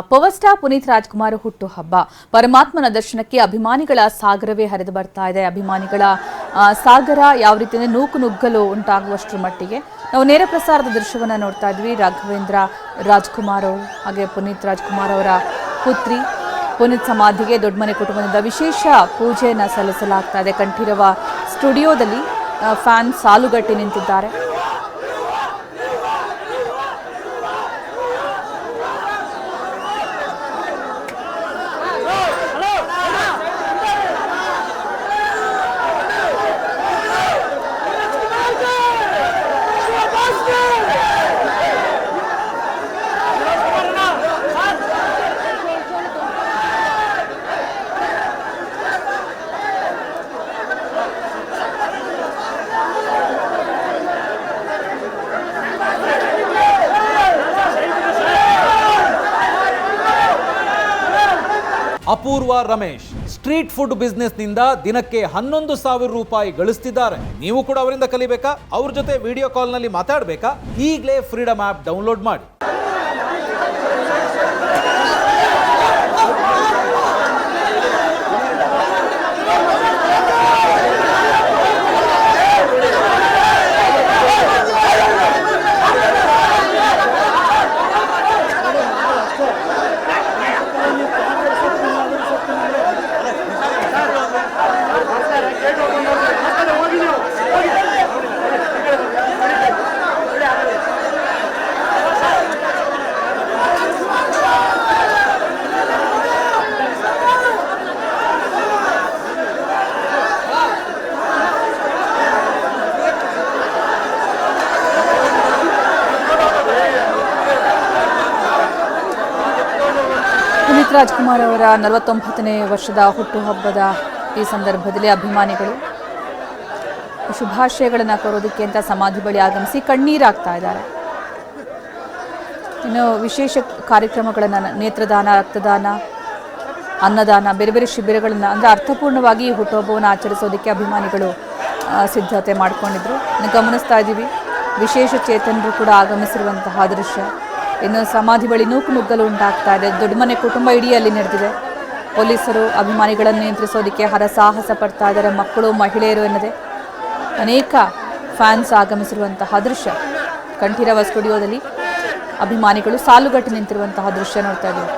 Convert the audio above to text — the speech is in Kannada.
ಪವರ್ ಸ್ಟಾರ್ ಪುನೀತ್ ರಾಜ್ಕುಮಾರ್ ಹುಟ್ಟು ಹಬ್ಬ ಪರಮಾತ್ಮನ ದರ್ಶನಕ್ಕೆ ಅಭಿಮಾನಿಗಳ ಸಾಗರವೇ ಹರಿದು ಬರ್ತಾ ಇದೆ. ಅಭಿಮಾನಿಗಳ ಸಾಗರ ಯಾವ ರೀತಿ ನೂಕು ನುಗ್ಗಲು ಉಂಟಾಗುವಷ್ಟರ ಮಟ್ಟಿಗೆ. ನಾವು ನೇರ ಪ್ರಸಾರದ ದೃಶ್ಯವನ್ನು ನೋಡ್ತಾ ಇದ್ವಿ. ರಾಘವೇಂದ್ರ ರಾಜ್ಕುಮಾರ್ ಹಾಗೆ ಪುನೀತ್ ರಾಜ್ಕುಮಾರ್ ಅವರ ಪುತ್ರಿ. ಪುನೀತ್ ಸಮಾಧಿಗೆ ದೊಡ್ಡಮನೆ ಕುಟುಂಬದಿಂದ ವಿಶೇಷ ಪೂಜೆಯನ್ನು ಸಲ್ಲಿಸಲಾಗ್ತಾ ಇದೆ. ಕಂಠೀರವ ಸ್ಟುಡಿಯೋದಲ್ಲಿ ಫ್ಯಾನ್ ಸಾಲುಗಟ್ಟಿ ನಿಂತಿದ್ದಾರೆ. হবে ಅಪೂರ್ವ ರಮೇಶ್ ಸ್ಟ್ರೀಟ್ ಫುಡ್ ಬಿಸ್ನೆಸ್ನಿಂದ ದಿನಕ್ಕೆ ಹನ್ನೊಂದು ಸಾವಿರ ರೂಪಾಯಿ ಗಳಿಸ್ತಿದ್ದಾರೆ. ನೀವು ಕೂಡ ಅವರಿಂದ ಕಲಿಬೇಕಾ? ಅವ್ರ ಜೊತೆ ವಿಡಿಯೋ ಕಾಲ್ನಲ್ಲಿ ಮಾತಾಡಬೇಕಾ? ಈಗಲೇ ಫ್ರೀಡಮ್ ಆ್ಯಪ್ ಡೌನ್ಲೋಡ್ ಮಾಡಿ. ಪುನೀತ್ ರಾಜ್ಕುಮಾರ್ ಅವರ ನಲವತ್ತೊಂಬತ್ತನೇ ವರ್ಷದ ಹುಟ್ಟುಹಬ್ಬದ ಈ ಸಂದರ್ಭದಲ್ಲಿ ಅಭಿಮಾನಿಗಳು ಶುಭಾಶಯಗಳನ್ನು ಕೋರೋದಕ್ಕೆ ಅಂತ ಸಮಾಧಿ ಬಳಿ ಆಗಮಿಸಿ ಕಣ್ಣೀರಾಗ್ತಾ ಇದ್ದಾರೆ. ಇನ್ನು ವಿಶೇಷ ಕಾರ್ಯಕ್ರಮಗಳನ್ನು, ನೇತ್ರದಾನ, ರಕ್ತದಾನ, ಅನ್ನದಾನ, ಬೇರೆ ಬೇರೆ ಶಿಬಿರಗಳನ್ನು ಅಂದರೆ ಅರ್ಥಪೂರ್ಣವಾಗಿ ಹುಟ್ಟುಹಬ್ಬವನ್ನು ಆಚರಿಸೋದಕ್ಕೆ ಅಭಿಮಾನಿಗಳು ಸಿದ್ಧತೆ ಮಾಡಿಕೊಂಡಿದ್ರು. ಗಮನಿಸ್ತಾ ಇದ್ದೀವಿ. ವಿಶೇಷ ಚೇತನರು ಕೂಡ ಆಗಮಿಸಿರುವಂತಹ ದೃಶ್ಯ. ಇನ್ನು ಸಮಾಧಿ ಬಳಿ ನೂಕು ನುಗ್ಗಲು ಉಂಟಾಗ್ತಾ ಇದೆ. ದೊಡ್ಡಮನೆ ಕುಟುಂಬ ಇಡೀ ಅಲ್ಲಿ ನಡೆದಿದೆ. ಪೊಲೀಸರು ಅಭಿಮಾನಿಗಳನ್ನು ನಿಯಂತ್ರಿಸೋದಕ್ಕೆ ಹರಸಾಹಸ ಪಡ್ತಾ ಇದ್ದಾರೆ ಮಕ್ಕಳು, ಮಹಿಳೆಯರು ಎನ್ನದೆ ಅನೇಕ ಫ್ಯಾನ್ಸ್ ಆಗಮಿಸಿರುವಂತಹ ದೃಶ್ಯ. ಕಂಠೀರವ ಸ್ಟುಡಿಯೋದಲ್ಲಿ ಅಭಿಮಾನಿಗಳು ಸಾಲುಗಟ್ಟಿ ನಿಂತಿರುವಂತಹ ದೃಶ್ಯ ನೋಡ್ತಾ ಇದ್ದೀವಿ.